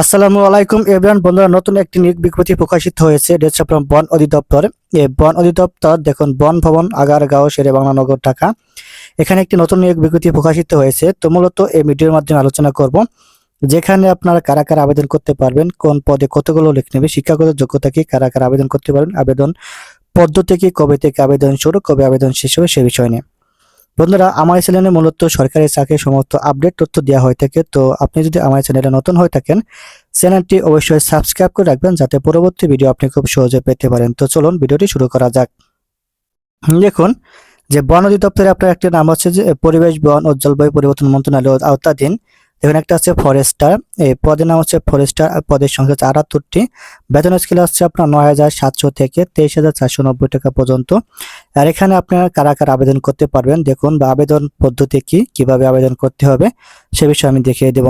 আসসালামু আলাইকুম এভরিওয়ান। বন্ধুরা, নতুন একটি নিয়োগ বিজ্ঞপ্তি প্রকাশিত হয়েছে। ফ্রম বন অধিদপ্তর। এ বন অধিদপ্তর, দেখুন, বন ভবন, আগারগাঁও শেরে বাংলানগর ঢাকা। এখানে একটি নতুন নিয়োগ বিজ্ঞপ্তি প্রকাশিত হয়েছে। তো মূলত এই ভিডিওর মাধ্যমে আলোচনা করব, যেখানে আপনারা কারা কারা আবেদন করতে পারবেন, কোন পদে কতগুলো লিখ নেবে শিক্ষাগত যোগ্যতা কি, কারা কারা আবেদন করতে পারবেন, আবেদন পদ্ধতি কি, কবে থেকে আবেদন শুরু, কবে আবেদন শেষ হবে, সে বিষয় নিয়ে। বন্ধুরা, আমার চ্যানেলে মূলত সরকারি চাকরির সমস্ত আপডেট তথ্য দেওয়া হয়ে থাকে। তো আপনি যদি আমার চ্যানেলে নতুন হয়ে থাকেন, চ্যানেলটি অবশ্যই সাবস্ক্রাইব করে রাখবেন যাতে পরবর্তী ভিডিও আপনি খুব সহজে পেতে পারেন। তো চলুন ভিডিওটি শুরু করা যাক। দেখুন, যে বন অধিদপ্তরে আপনার একটি নাম হচ্ছে যে, পরিবেশ, বন ও জলবায়ু পরিবর্তন মন্ত্রণালয়ের আওতাধীন এখানে একটা আছে ফরেস্টার। এই পদের নাম হচ্ছে ফরেস্টার আর পদের সংখ্যা হচ্ছে আটাত্তরটি। বেতন স্কেল হচ্ছে আপনার নয় হাজার সাতশো থেকে তেইশ হাজার চারশো নব্বই টাকা পর্যন্ত। আর এখানে আপনারা কারা কারা আবেদন করতে পারবেন, দেখুন বা আবেদন পদ্ধতি কি, কীভাবে আবেদন করতে হবে, সে বিষয়ে আমি দেখিয়ে দেব।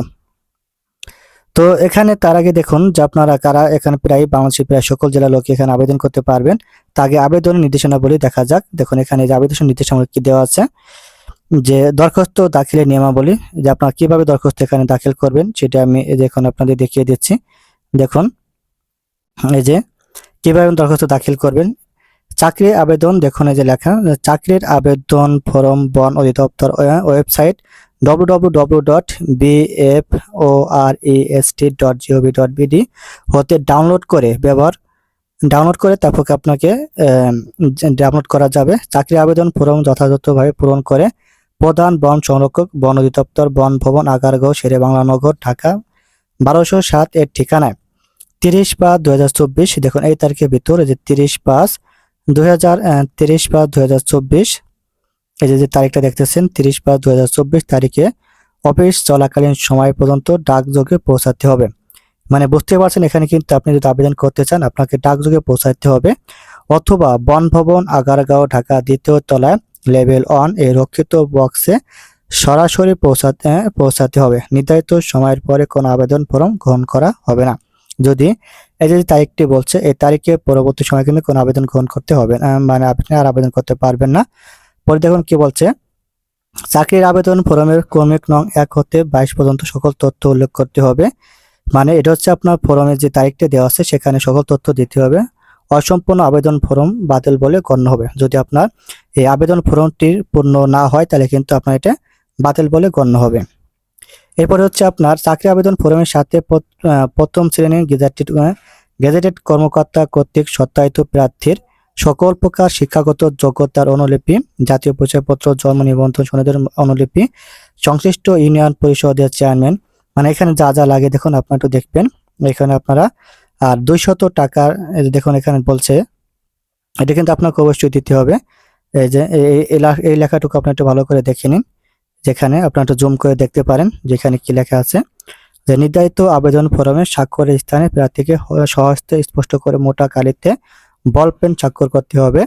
তো এখানে তার আগে দেখুন যে আপনারা কারা এখানে প্রায় বাংলাদেশের প্রায় সকল জেলার লোক এখানে আবেদন করতে পারবেন। তা আগে আবেদনের নির্দেশনাবলী দেখা যাক। দেখুন এখানে যে আবেদন নির্দেশনাবলী কি দেওয়া আছে। যে দরখাস্ত দাখিলের নিয়মাবলী, যে আপনারা কীভাবে দরখাস্ত এখানে দাখিল করবেন, সেটা আমি এখন আপনাদের দেখিয়ে দিচ্ছি। দেখুন, এই যে কীভাবে দরখাস্ত দাখিল করবেন। চাকরির আবেদন, দেখুন এই যে লেখা, চাকরির আবেদন ফর্ম, বন অধিদপ্তর ওয়েবসাইট www.bforest.gov.bd হতে ডাউনলোড করে ব্যবহার, ডাউনলোড করে তারপর আপনাকে ডাউনলোড করা যাবে। চাকরি আবেদন ফর্ম যথাযথভাবে পূরণ করে প্রধান বন সংরক্ষক, বন অধিদপ্তর, বন ভবন, আগারগাঁও শেরে বাংলা নগর, ঢাকা, বারোশো সাত এর ঠিকানায়। তিরিশ পাঁচ দু হাজার চব্বিশ, দেখুন এই তারিখের ভিতর যে তিরিশ পাঁচ দু হাজার তিরিশ পাঁচ দু হাজার চব্বিশ, এই যে তারিখটা দেখতেছেন, তিরিশ পাঁচ দুই হাজার চব্বিশ তারিখে অফিস চলাকালীন সময় পর্যন্ত ডাকযোগে পৌঁছাতে হবে। মানে বুঝতে পারছেন, এখানে কিন্তু আপনি যদি আবেদন করতে চান, আপনাকে ডাকযোগে পৌঁছাতে হবে। অথবা বন ভবন, আগারগাঁও, ঢাকা, দ্বিতীয় তলায় লেভেল ওয়ান এই রক্ষিত বক্সে সরাসরি পৌঁছাতে পৌঁছাতে হবে। নির্ধারিত সময়ের পরে কোনো আবেদন ফর্ম গ্রহণ করা হবে না। যদি এই যে তারিখটি বলছে এই তারিখে পরবর্তী সময় কিন্তু কোনো আবেদন গ্রহণ করতে হবে মানে আপনি আর আবেদন করতে পারবেন না। পরে দেখুন কি বলছে, চাকরির আবেদন ফরমের ক্রমিক নং এক হতে বাইশ পর্যন্ত সকল তথ্য উল্লেখ করতে হবে। মানে এটা হচ্ছে আপনার ফরমের যে তারিখটা দেওয়া আছে, সেখানে সকল তথ্য দিতে হবে। অসম্পূর্ণ আবেদন ফর্ম বাতিল বলে গণ্য হবে। যদি আপনার এই আবেদন ফর্মটি পূর্ণ না হয়, তাহলে কিন্তু আপনার এটা বাতিল বলে গণ্য হবে। এরপরে হচ্ছে আপনার চাকরি আবেদন ফর্মের সাথে প্রথম শ্রেণির গেজেটেড গেজেটেড কর্মকর্তা কর্তৃক সত্যায়িত প্রার্থীর সকল প্রকার শিক্ষাগত যোগ্যতার অনুলিপি, জাতীয় পরিচয়পত্র, জন্ম নিবন্ধন, সনদের অনুলিপি, সংশ্লিষ্ট ইউনিয়ন পরিষদের চেয়ারম্যান মানে এখানে যা যা লাগে দেখুন, আপনারা একটু দেখবেন। এখানে আপনারা আর দুইশত টাকার দেখুন এখানে বলছে, এটা কিন্তু আপনাকে অবশ্যই দিতে হবে। এই যে, এই- লেখাটুকু আপনি একটু ভালো করে দেখে নিন। যেখানে আপনারা একটু জুম করে দেখতে পারেন যেখানে কি লেখা আছে। যে, নির্ধারিত আবেদন ফরমে স্বাক্ষরের স্থানে প্রার্থীকে সহস্তে স্পষ্ট করে মোটা কালিতে বল পেন স্বাক্ষর করতে হবে।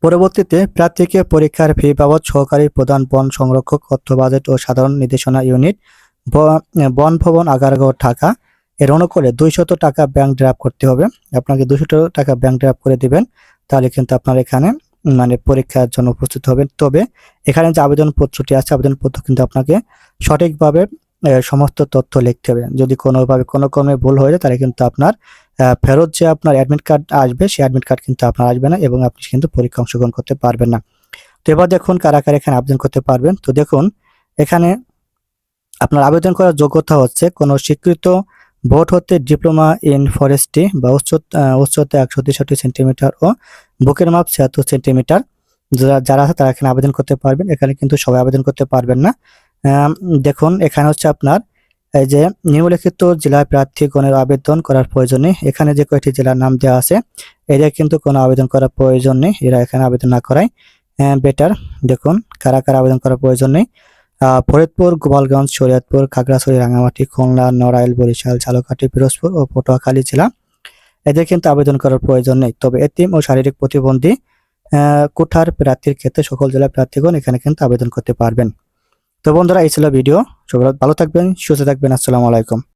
পরবর্তীতে প্রার্থীকে পরীক্ষার ফি বাবদ সহকারী প্রধান বন সংরক্ষক, অর্থ বাজেট ও সাধারণ নির্দেশনা ইউনিট ব- বন ভবন আগারগাঁও ঢাকা। এর অনুকূলে দুইশত টাকা ব্যাংক ড্রাফট করতে হবে। আপনাকে দুশো টাকা ব্যাংক ড্রাফট করে দিবেন। তাহলে কিন্তু আপনার এখানে মানে পরীক্ষার জন্য উপস্থিত হবেন। তবে এখানে যে আবেদনপত্রটি আছে, আবেদনপত্র কিন্তু আপনাকে সঠিকভাবে সমস্ত তথ্য লিখতে হবে। যদি কোনোভাবে, কোনো ক্রমে ভুল হয়ে যায়, তাহলে কিন্তু আপনার ফেরত যে আপনার অ্যাডমিট কার্ড আসবে, সেই অ্যাডমিট কার্ড কিন্তু আপনার আসবে না এবং আপনি কিন্তু পরীক্ষা অংশগ্রহণ করতে পারবেন না। তো এবার দেখুন কারা কারা এখানে আবেদন করতে পারবেন। তো দেখুন, এখানে আপনার আবেদন করার যোগ্যতা হচ্ছে কোনো স্বীকৃত ভোট হতে ডিপ্লোমা ইন ফরেস্ট্রি বা উচ্চ উচ্চতা একশো তেষট্টি সেন্টিমিটার ও বুকের মাপ ছিয়াত্তর সেন্টিমিটার। যারা যারা আছে তারা এখানে আবেদন করতে পারবেন। এখানে কিন্তু সবাই আবেদন করতে পারবেন না। দেখুন, এখানে হচ্ছে আপনার এই যে নিম্নলিখিত জেলার প্রার্থীগণের আবেদন করার প্রয়োজন নেই। এখানে যে কয়েকটি জেলার নাম দেওয়া আছে, এদের কিন্তু কোনো আবেদন করার প্রয়োজন নেই। এরা এখানে আবেদন না করাই বেটার দেখুন, কারা কারা আবেদন করার প্রয়োজন নেই। ফরিদপুর, গোপালগঞ্জ, শরীয়তপুর, খাগড়াছড়ি রাঙামাটি খুলনা, নড়াইল, বরিশাল, ঝালকাঠি, পিরোজপুর ও পটুয়াখালী জেলা। এদের কিন্তু আবেদন করার প্রয়োজন নেই। তবে এতিম ও শারীরিক প্রতিবন্ধী কোঠার প্রার্থীর ক্ষেত্রে সকল জেলার প্রার্থীগণ এখানে কিন্তু আবেদন করতে পারবেন। তো বন্ধুরা, এই ছিল ভিডিও। সবাই ভালো থাকবেন, সুস্থ থাকবেন। আসসালামু আলাইকুম।